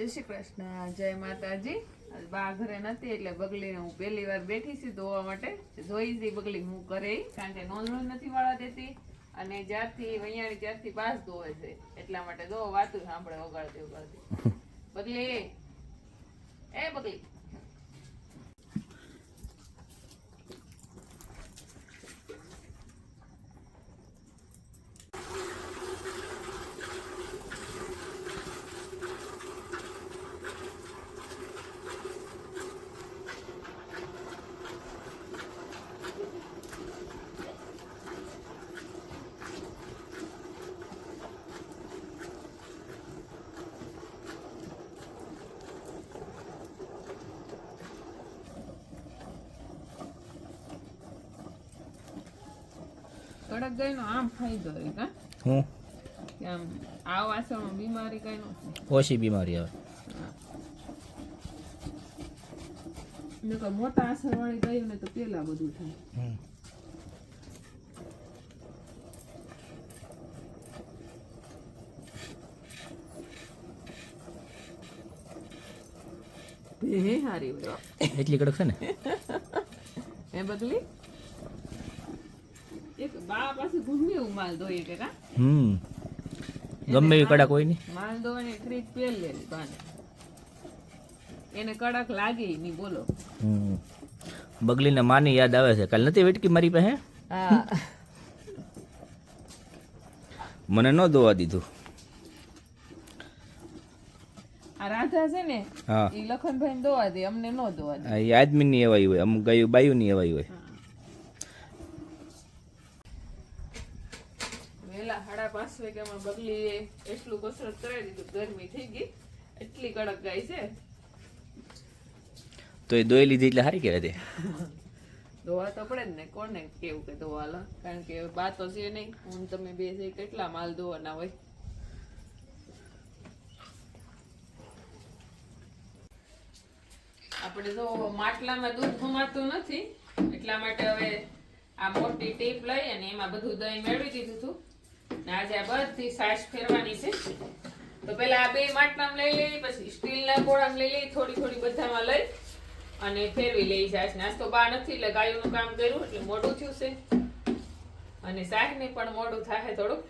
જય શ્રી કૃષ્ણ જય માતાજી. બા ઘરે નથી એટલે બગલીને હું પહેલી વાર બેઠી છું ધોવા માટે. ધોઈ હતી બગલી હું ઈ, કારણ કે નોંધણું નથી વાળા દેતી. અને જ્યારથી વૈયાણી ત્યારથી પાસ ધોવે છે એટલા માટે ધો વાતું સાંભળે વગાડતી વગાડતી. બગલી એ બગલી. કડક ગાયનો આમ ફાયદો રહે કા? હું? આમ આ વાસણમાં બીમારી કઈ નથી ઓછી બીમારી આવે. મોટા આસર વાળી ગાયો ને તો પેલા બધું થાય. એટલી કડક છે ને? એ બદલી એક બા પાસે ઘૂમી એવું માલ ધોઈ કે કા હમ. ગમે એવી કડક હોય ને. માલ ધોવાની ટ્રીક લેલી બાને. એને કડક લાગે નહીં બોલો. હમ. બગલીને માની યાદ આવે છે. કાલ નથી વેટકી મારી પાસે? હા. મને ન દોવા દીધું. આ રાધા છે ને એ લખનભાઈ ને દોવા દે અમને ન દોવા દે. આ એ આદમીની એવાઈ હોય અમુક બાયું બાયુની એવાય હોય વેલા સાડા પાંચ વાગ્યામાં એટલું કસરત કરાવી દીધું ગરમી થઈ ગઈ. એટલી કડક ગાય છે. તો એ દોઈ લીધી એટલે સારી કહેવાય તે. ધોવા તો પડે જ ને કોને કેવું કે ધોવા લા? કારણ કે બા તો છે નહીં. હું તમે બે છે કેટલા માલ ધોવાના હોય? આપણે તો માટલામાં દૂધ ખમાતું નથી. એટલા માટે હવે આ મોટી ટીપ લઈ અને એમાં બધું દહીં મેળવી દીધું હતું. આજે આ બધી સાસ ફેરવાની છે. તો પેલા આ બે માટલામાં લઈ લઈ, પછી સ્ટીલના ગોળામાં લઈ લઈ, થોડી થોડી બધામાં લઈ અને ફેરવી લઈ જાય આજ નાસ્તો બા નથી, એટલે ગાયોનું કામ કર્યું, એટલે મોડું થયું છે. અને શાકને પણ મોડું થાય થોડુંક.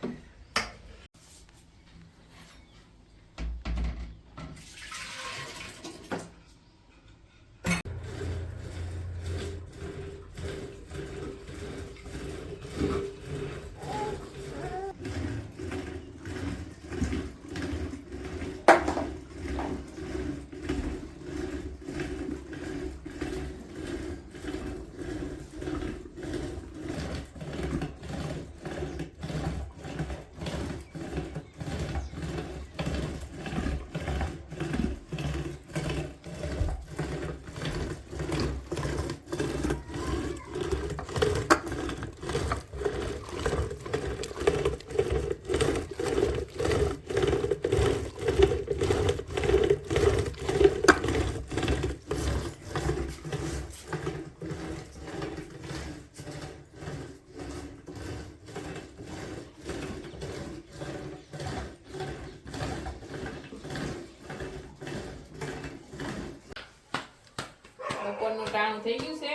બપોરનું ટાણું થઈ ગયું છે.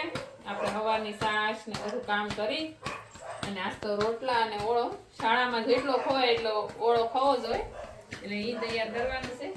આપણે સવારની સાસ ને બધું કામ કરી અને આજ તો રોટલા અને ઓળો. શાળામાં જેટલો ખોવાય એટલો ઓળો ખાવો હોય. એટલે એ તૈયાર કરવાનું છે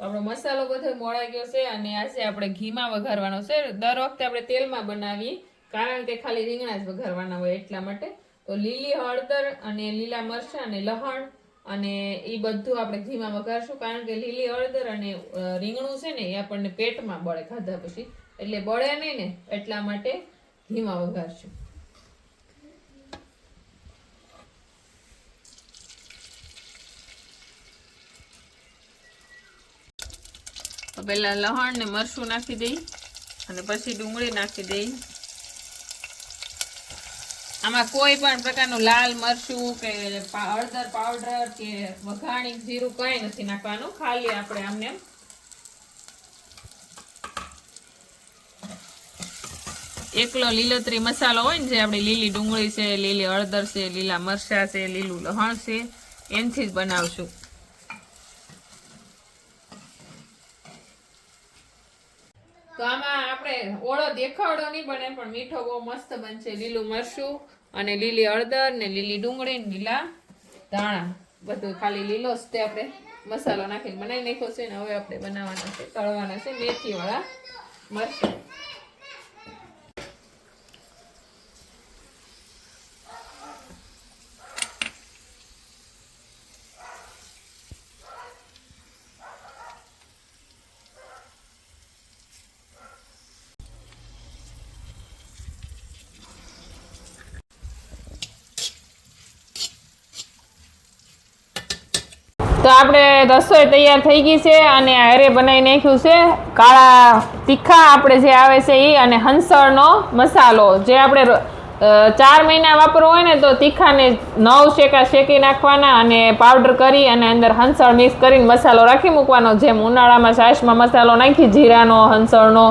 આપણો મસાલો બધો મોળાઈ ગયો છે અને આજે આપણે ઘીમાં વઘારવાનો છે. દર વખતે આપણે તેલમાં બનાવીએ, કારણ કે ખાલી રીંગણા જ વઘારવાના હોય એટલા માટે. તો લીલી હળદર અને લીલા મરચાં અને લહણ અને એ બધું આપણે ઘીમાં વઘારશું, કારણ કે લીલી હળદર અને રીંગણું છે ને એ આપણને પેટમાં બળે ખાધા પછી. એટલે બળે નહીં ને, એટલા માટે ઘીમાં વઘારશું. તો પહેલા લહણ ને મરચું નાખી દઈ અને પછી ડુંગળી નાખી દઈ. આમાં કોઈ પણ પ્રકારનું લાલ મરચું કે હળદર પાવડર કે વઘાણી, જીરું કંઈ નથી નાખવાનું. ખાલી આપણે આમને એકલો લીલોતરી મસાલો હોય ને જે આપણી લીલી ડુંગળી છે, લીલી હળદર છે, લીલા મરચાં છે, લીલું લહણ છે એનથી જ બનાવશું. તો આમાં આપણે ઓળો દેખાવડો નહીં બને, પણ મીઠો બહુ મસ્ત બનશે. લીલું મરચું અને લીલી હળદર ને લીલી ડુંગળી લીલા ધાણા. બધું ખાલી લીલો જ તે આપણે મસાલો નાખીને બનાવી નાખ્યો છે ને હવે આપણે બનાવવાના છે, તળવાના છે મેથી વાળા મરચાં. તો આપણે રસોઈ તૈયાર થઈ ગઈ છે અને હારે બનાવી નાખ્યું છે. કાળા તીખા આપણે જે આવે છે એ અને હંસળનો મસાલો. જે આપણે ચાર મહિના વાપરવો હોય ને તો તીખાને નવ શેકા શેકી નાખવાના અને પાવડર કરી અને અંદર હંસળ મિક્સ કરીને મસાલો રાખી મૂકવાનો. જેમ ઉનાળામાં છાશમાં મસાલો નાખી, જીરાનો, હંસળનો,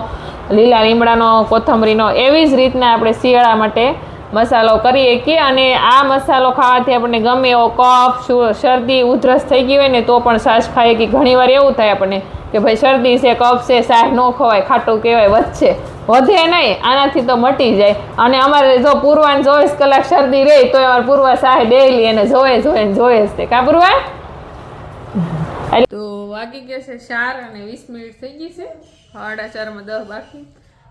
લીલા લીમડાનો, કોથમરીનો, એવી જ રીતના આપણે શિયાળા માટે મસાલો કરીએ કે અને આ મસાલો ખાવાથી આપણને ગમે એવો કફ શરદી ઉધરસ થઈ ગઈ હોય ને તો પણ છાશ ખાઈએ કે ઘણીવાર એવું થાય આપણને કે ભાઈ શરદી છે, કફ છે શાક ન ખવાય, ખાટું કહેવાય, વધશે. વધે નહીં, આનાથી તો મટી જાય. અને અમારે જો પૂર્વાને ચોવીસ કલાક શરદી રહે તો અમારે પૂર્વા સાહે ડેલી એને જોવે જોવે જોવે તે. કા પૂર્વા? તો વાગી ગયા છે ચાર અને વીસ મિનિટ થઈ ગઈ છે. સાડા ચારમાં દસ બાકી.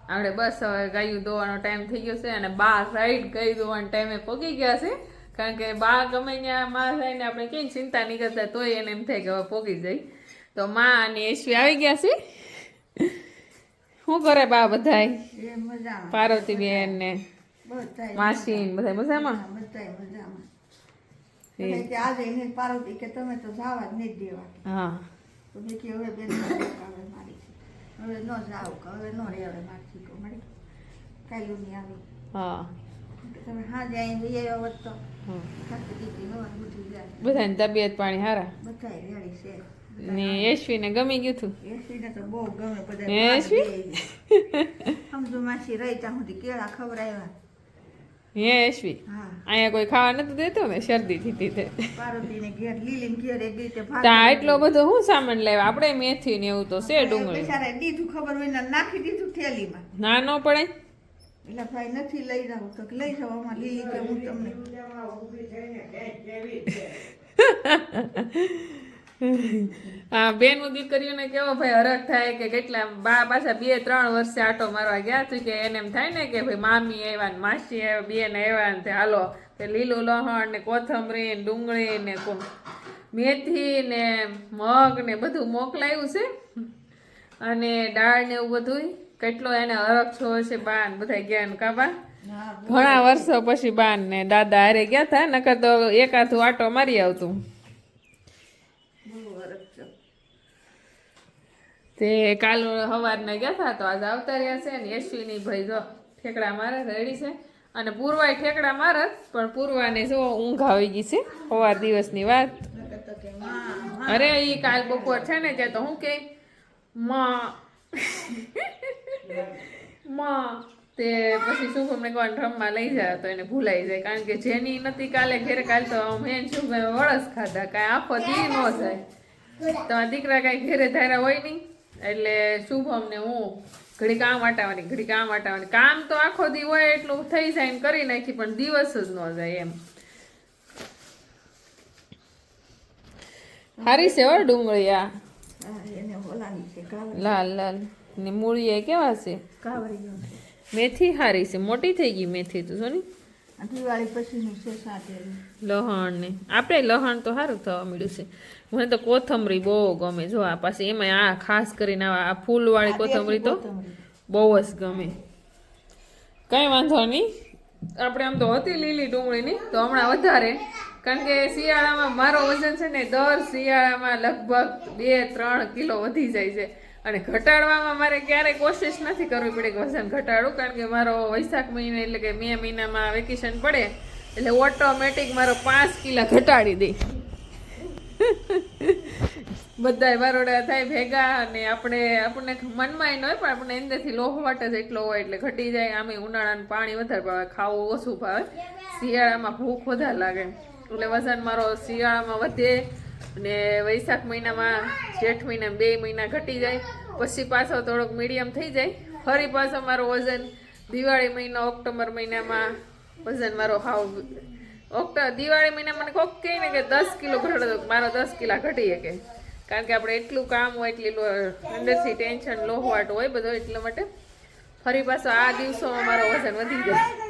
આપણે બસ હવે ગાયું દોવાનો ટાઈમ થઈ ગયો છે અને બા રાઈડ ગાય દોવાના ટાઈમે પગી ગયા છે. કારણ કે બા ગમે ત્યાં માં થઈને આપણે ક્યાંય ચિંતા નહીં કરતા તોય એને એમ થાય કે હવે પોગી જાય. તો માં અને યશવી આવી ગયા છે. શું કરે બા બધાય? પાર્વતી બેન ને માસી ને બધા મજામાં. આજે એને પાર્વતી કે તમે તો જવા જ નહીં દેવા. હા. તો કે હવે બેન મારી. હવે નો જાવ કે હવે ન રે હવે મારી છીકો મળી કાયલું નહીં આવી. હા. તમે હા જાય લઈ આવ્યા હોત તો. બધાની તબિયત પાણી હારા? બધા રેડી છે. ને યશવીને ગમી ગયું હતું એસવીને તો બહુ ગમે બધા એસવી? સમજુ માસી રહી ત્યાં સુધી કેળા ખવડાવ્યા. હે યશવી અહીંયા કોઈ ખાવા નતું દેતું ને? શરદી થી તે. ભાત ત્યાં એટલો બધો શું સામાન લેવા? આપણે મેથી ને એવું તો છે ડુંગળી. દીધું ખબર હોય ને નાખી દીધું થેલીમાં. ના ન પડે. એટલે ભાઈ નથી લઈ જાવ તો લઈ જાવ આમાં લીલી કે હું તમને હા બેન દીકરીઓને કેવો ભાઈ હરખ થાય કે કેટલા બા પાછા બે ત્રણ વર્ષે આટો મારવા ગયા તું કે એને એમ થાય ને કે ભાઈ મામી આવ્યા ને માસી આવ્યા ને આવ્યા ને હાલો કે લીલું લહણ ને કોથમરી ને ડુંગળી ને મેથી ને મગ ને બધું મોકલાયું છે. અને દાળ ને એવું બધું કેટલો એને હરખ છો છે બાન બધા ગયા ને કાબા ઘણા વર્ષો પછી બાન ને દાદા હારે ગયા હતા નકર તો એકાથું આટો મારી આવતું બહુ વરસ છે તે કાલ સવારના ગયા હતા તો આજ આવતા રહ્યા છે ને યશ્વીની ભાઈ જો ઠેકડા મારે રેડી છે. અને પૂર્વાય ઠેકડા મારે પણ પૂર્વાને જો ઊંઘ આવી ગઈ છે. સવાર દિવસની વાત. માં અરે એ કાલ બપોર છે ને ત્યાં તો હું કે, માં. માં. તે પછી શુભમને કોણ રમવા લઈ જાય તો એને ભૂલાઈ જાય, કારણ કે જેની નથી કાલે ઘેરે, કાલ તો મેન શુભ વળસ ખાધા, કાંઈ આખો દી ન જાય તો દીકરા કાંઈ ઘેરે ધારા હોય નહીં. એટલે શુભમ ને હું ઘડી કામ વાટાવાની ઘડી કામ વાટાવાની. કામ તો આખો દી હોય એટલું થઈ જાય ને કરી નાખી પણ દિવસ જ ન જાય એમ. હારી છે હો ડુંગળી આ હા, એને ઓલાની છે કાવરી. લાલ લાલ. ને મૂળિયા કેવા છે? મેથી હારી છે મોટી થઈ ગઈ મેથી તો સોની દિવાળી પછીનું છે સાથે. લહણ ને આપણે લહણ તો સારું થવા મળ્યું છે. મને તો કોથમરી બહુ ગમે. જો આ પાસે એમાં આ ખાસ કરીને આ આ ફૂલવાળી કોથમરી તો બહુ જ ગમે. કંઈ વાંધો નહીં. આપણે આમ તો હતી લીલી ડુંગળીની તો હમણાં વધારે. કારણ કે શિયાળામાં મારો વજન છે ને દર શિયાળામાં લગભગ બે ત્રણ કિલો વધી જાય છે. અને ઘટાડવામાં મારે ક્યારેય કોશિશ નથી કરવી પડે કે વજન ઘટાડું, કારણ કે મારો વૈશાખ મહિને એટલે કે મે મહિનામાં વેકેશન પડે, એટલે ઓટોમેટિક મારો પાંચ કિલા ઘટાડી દે. બધાય બરોડા થાય ભેગા અને આપણે, આપણને મનમાં ન હોય પણ આપણે અંદરથી લોહવાટ જ એટલો હોય એટલે ઘટી જાય, આમે ઉનાળાનું પાણી વધારે ભાવે, ખાવું ઓછું ભાવે. શિયાળામાં ભૂખ વધારે લાગે, એટલે વજન મારો શિયાળામાં વધે. અને વૈશાખ મહિનામાં જેઠ મહિના, બે મહિના ઘટી જાય, પછી પાછો થોડોક મીડિયમ થઈ જાય. ફરી પાછો મારો વજન દિવાળી મહિનો, ઓક્ટોબર મહિનામાં વજન મારો હાવ ઓક્ટો, દિવાળી મહિના મને કોક કહે ને કે દસ કિલો ઘટાડો મારો દસ કિલા ઘટી શકે. કારણ કે આપણે એટલું કામ હોય, એટલી અંદરથી ટેન્શન લોહવાટ હોય બધો એટલા માટે ફરી પાછો આ દિવસોમાં મારો વજન વધી જાય.